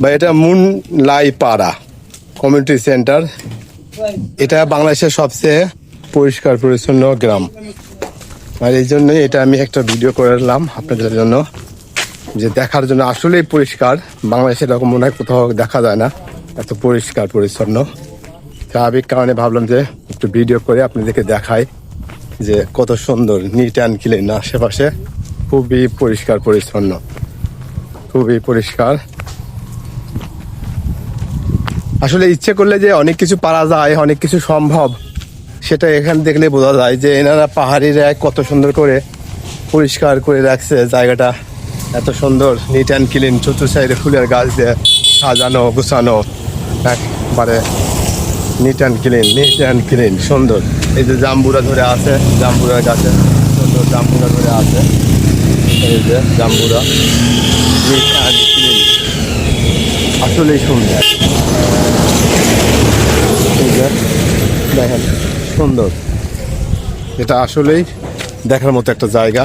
বা এটা মুন লাই পাড়া কমিউনিটি সেন্টার এটা বাংলাদেশের সবচেয়ে পরিষ্কার, পরিচ্ছন্ন গ্রাম। আর এই জন্যই এটা আমি একটা ভিডিও করলাম আপনাদের জন্য, যে দেখার জন্য আসলেই পরিষ্কার। বাংলাদেশে এরকম মনে হয় কোথাও দেখা যায় না, এত পরিষ্কার, পরিচ্ছন্ন। স্বাভাবিক কারণে ভাবলাম যে একটু ভিডিও করে আপনাদেরকে দেখাই যে কত সুন্দর নিট অ্যান্ড ক্লিন আশেপাশে। খুবই পরিষ্কার, পরিচ্ছন্ন। খুবই পরিষ্কার। আসলে ইচ্ছে করলে যে অনেক কিছু পারা যায়, অনেক কিছু সম্ভব, সেটা এখান দেখলে বোঝা যায় যে এনারা পাহাড়িরা কত সুন্দর করে পরিষ্কার করে রাখছে। জায়গাটা এত সুন্দর নিট অ্যান্ড ক্লিন চতুর সাইডে ফুলের গাছ দিয়ে সাজানো, গুছানো, একবারে neat and clean neat and clean সুন্দর। এই যে জাম্বুরা ধরে আছে, জাম্বুরার গাছে সুন্দর জাম্বুরা ধরে আছে। এই যে জাম্বুরা নিট অ্যান্ড ক্লিন আসলেই সুন্দর দেখেন, সুন্দর। এটা আসলেই দেখার মতো একটা জায়গা।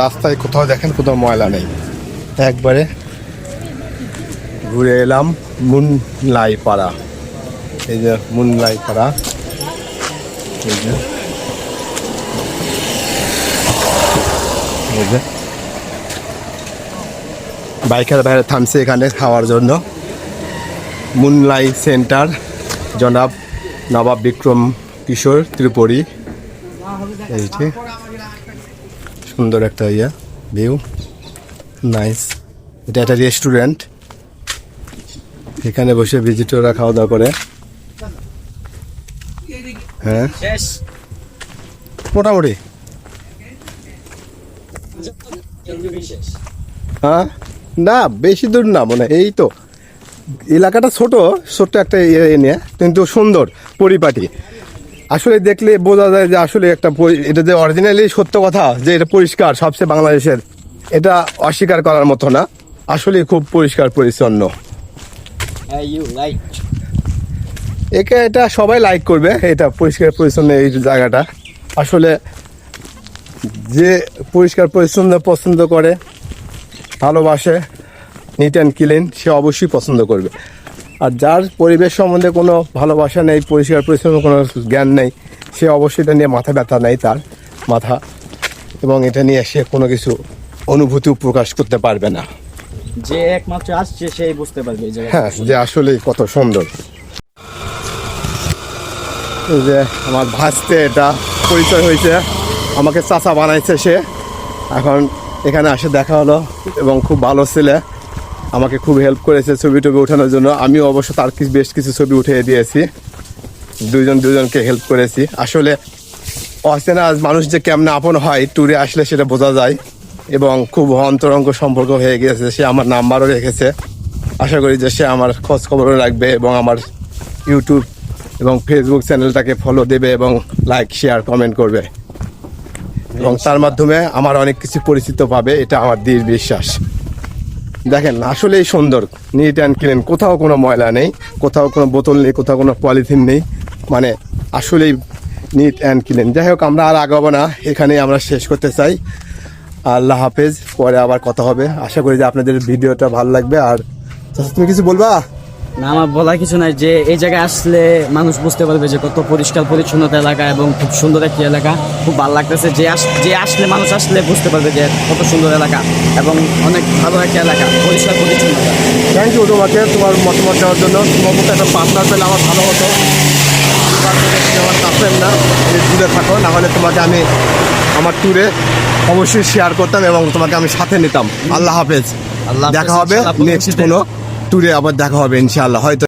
রাস্তায় কোথাও দেখেন, কোথাও ময়লা নেই। একবারে ঘুরে এলাম মুনলাই পাড়া এই যে মুনলাই পাড়া এই যে এই যে। বাইকের বাইরে থামছে এখানে খাওয়ার জন্য। মুনলাই সেন্টার জনাব নবাব বিক্রম কিশোর ত্রিপুরী। সুন্দর একটা ইয়া ভিউ নাইস এটা একটা রেস্টুরেন্ট এখানে বসে ভিজিটররা খাওয়া দাওয়া করে। হ্যাঁ। মোটামুটি। হ্যাঁ? না বেশি দূর না মনে হয়, এই তো। এলাকাটা ছোট ছোট্ট একটা ইয়ে নিয়ে কিন্তু সুন্দর পরিপাটি। আসলে দেখলে বোঝা যায় যে আসলে একটা এটা যে অরিজিনালি সত্য কথা যে এটা পরিষ্কার সবচেয়ে বাংলাদেশের। এটা অস্বীকার করার মতো না। আসলে খুব পরিষ্কার পরিচ্ছন্ন। লাইক একে এটা সবাই লাইক করবে এটা পরিষ্কার পরিচ্ছন্ন এই জায়গাটা। আসলে যে পরিষ্কার পরিচ্ছন্ন পছন্দ করে ভালোবাসে নিট অ্যান্ড ক্লিন সে অবশ্যই পছন্দ করবে। আর যার পরিবেশ সম্বন্ধে কোনো ভালোবাসা নেই পরিষ্কার পরিচ্ছন্ন কোনো জ্ঞান নেই সে অবশ্যই এটা নিয়ে মাথা ব্যথা নেই তার মাথা। এবং এটা নিয়ে সে কোনো কিছু অনুভূতি প্রকাশ করতে পারবে না। যে একমাত্র আসছে সেই বুঝতে পারবে হ্যাঁ যে আসলেই কত সুন্দর। যে আমার ভাসতে এটা পরিচয় হয়েছে। আমাকে চাচা বানাইছে সে। এখন এখানে আসে দেখা হলো এবং খুব ভালো ছেলে। আমাকে খুব হেল্প করেছে ছবি টবি ওঠানোর জন্য। আমিও অবশ্য তার কিছু বেশ কিছু ছবি উঠিয়ে দিয়েছি। দুজন দুজনকে হেল্প করেছি। আসলে অচেনা মানুষ যে কেমনে আপন হয় ট্যুরে আসলে সেটা বোঝা যায়। এবং খুব অন্তরঙ্গ সম্পর্ক হয়ে গেছে সে আমার নাম্বারও রেখেছে। আশা করি যে সে আমার খোঁজ খবরও রাখবে এবং আমার ইউটিউব এবং ফেসবুক চ্যানেলটাকে ফলো দেবে এবং লাইক শেয়ার কমেন্ট করবে। এবং তার মাধ্যমে আমার অনেক কিছু পরিচিত পাবে, এটা আমার দৃঢ় বিশ্বাস। দেখেন, আসলেই সুন্দর। নিট অ্যান্ড ক্লিন কোথাও কোনো ময়লা নেই, কোথাও কোনো বোতল নেই, কোথাও কোনো পলিথিন নেই। মানে আসলেই নিট অ্যান্ড ক্লিন যাই হোক, আমরা আর আগাবো না, এখানেই আমরা শেষ করতে চাই। আল্লাহ হাফেজ, পরে আবার কথা হবে। আশা করি যে আপনাদের ভিডিওটা ভালো লাগবে। আর তুমি কিছু বলবা? না আমার বলার কিছু নাই যে এই জায়গায় আসলে মানুষ বুঝতে পারবে যে কত পরিষ্কার পরিচ্ছন্নতা এলাকা এবং খুব সুন্দর একটি এলাকা। খুব ভালো লাগতেছে যে আস যে আসলে মানুষ আসলে বুঝতে পারবে যে কত সুন্দর এলাকা এবং অনেক ভালো একটা এলাকা পরিষ্কার পরিচ্ছন্নতা। থ্যাংক ইউ তোমাকে তোমার মতামত দেওয়ার জন্য। তোমার মতো একটা পার্টনার পেলে আমার ভালো হতো। আমার কাছেন না দূরে থাকো না হলে তোমাকে আমি আমার ট্যুরে অবশ্যই শেয়ার করতাম এবং তোমাকে আমি সাথে নিতাম। আল্লাহ হাফেজ। আল্লাহ দেখা হবে নেক্সট কোনো ট্যুরে আবার দেখা হবে ইনশাআল্লাহ। হয়তো